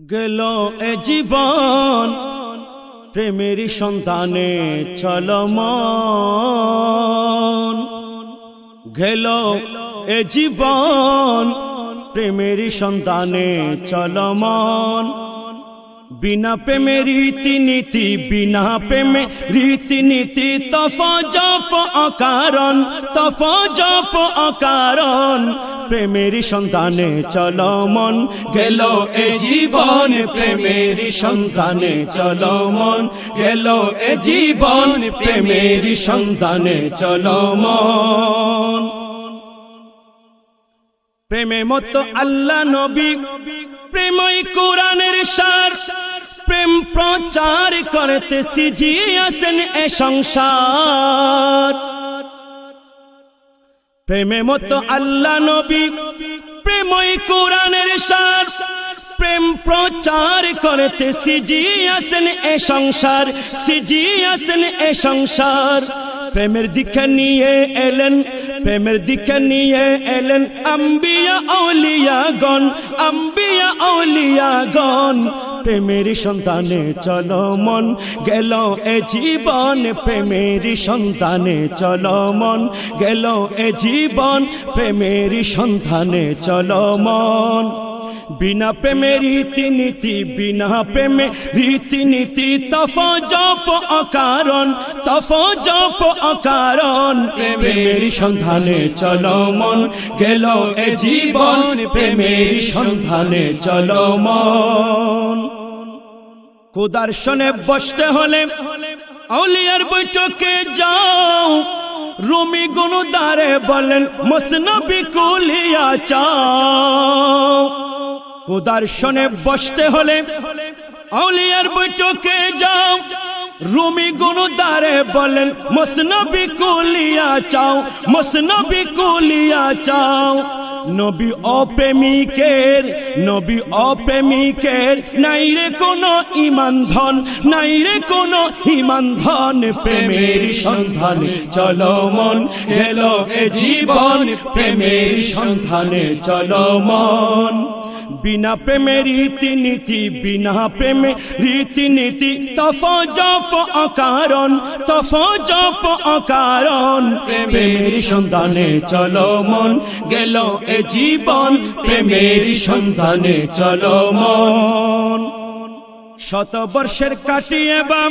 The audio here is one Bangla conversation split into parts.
গেল এ জীবন প্রেমের সন্তানে চল গেল এ জীবন প্রেমের সন্তানে চলমন। বিনা প্রেমে রীতিনীতি, বিনা প্রেমে রীতিনীতি তফ জপ অকারণ তফ জপ অকারণ। প্রেমের সন্তানে চলমন গেল এ জীবন। প্রেমের সন্তানে চলমন গেল এ জীবন। প্রেমের সন্তানে চলমন প্রেমে মতো আল্লাহ নবী, প্রেমই কোরআনের সার। প্রেম প্রচার করতে সিজিয়ে আসেন এ সংসার। প্রেমে মতো আল্লাহ নবী, প্রেমই কোরআনের সার। প্রেম প্রচার করতে সিজিয়ে আসেন এ সংসার সিজিয়ে আসেন এ সংসার। প্রেমের দিকে নিয়ে এলেন, প্রেমের দিকে নিয়ে এলেন আম্বিয়া আউলিয়া গণ, আম্বিয়া আউলিয়া গণ। প্রেমের সন্তানে চলো মন, গেল এ জীবন, প্রেমের সন্তানে চলো মন, গেল এ জীবন, প্রেমের সন্তানে চলো মন। বিনা প্রেমে রীতিনীতি, বিনা প্রেমে রীতিনীতি তফ জপ অকারণ তফ জপ অকারণ প্রেমের সন্ধানে চলো মন, গেল এ জীবন। প্রেমের সন্ধানে চলো মন। কুদার্শনে বসতে হলে আউলিয়ার বৈঠকে যাও। রুমি গুনুদারে বলেন, মসনবি কুলিয়া চাও। কুদার্শনে বসতে হলে আউলিয়ার বৈঠকে যাও। রুমি গুনুদারে বলেন মসনবি কুলিয়া চাও মসনবি কুলিয়া চাও। নবী অপ্রেমিকের নবী অপ্রেমিকের, নাই রে কোনো ইমান ধন, নাই রে কোনো ইমান ধন, প্রেমের সন্ধানে, চলো মন গেল এ জীবন, প্রেমের সন্ধানে, চলো মন। বিনা প্রেমে রীতিনীতি বিনা প্রেমে রীতিনীতি তফ জপ অকারণ তফ জপ অকারণ প্রেমের সন্ধানে চলো মন গেল এ জীবন প্রেমের সন্ধানে চলো মন শত বর্ষের কাটিয়ে বা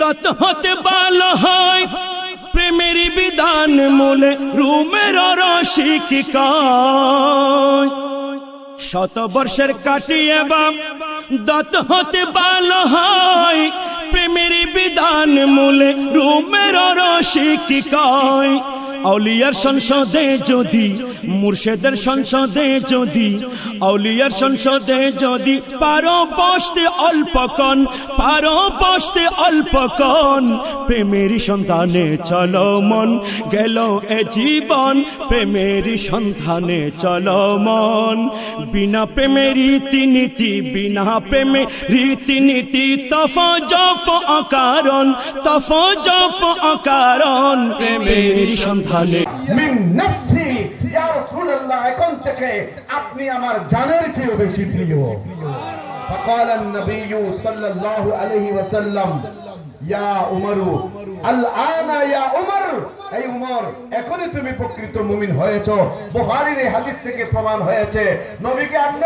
দত হতে ভালো হয় প্রেমের বিধান মূলে রুমের রসিক শত বর্ষের কাটিয়ে বাম দত হতে ভালো হয়। প্রেমের বিধান মূলে রুমের রসিক কয়? আউলিয়ার সংসদে যদি, মুর্শেদের সংসদে যদি, আউলিয়ার সংসদে যদি পারো বসতে অল্পকণ পারো বসতে অল্পকণ প্রেমের সন্তানে চলো মন, গেল এ জীবন প্রেমের সন্ধানে চলো মন। বিনা প্রেমে রীতিনীতি, বিনা প্রেমে রীতিনীতি তফ জপ অকারণ তফ জপ অকারণ প্রেমের সন্ধানে মিন নাফসি ইয়া রাসূলুল্লাহ এখন থেকে আপনি আমার জানের চেয়ে বেশি প্রিয় فقال النبي صلى الله عليه وسلم ইয়া উমরু الان ইয়া উমর এই উমর এখনই তুমি প্রকৃত মুমিন হয়েছো বুখারীর এই হাদিস থেকে প্রমাণ হয়েছে নবীকে আপনি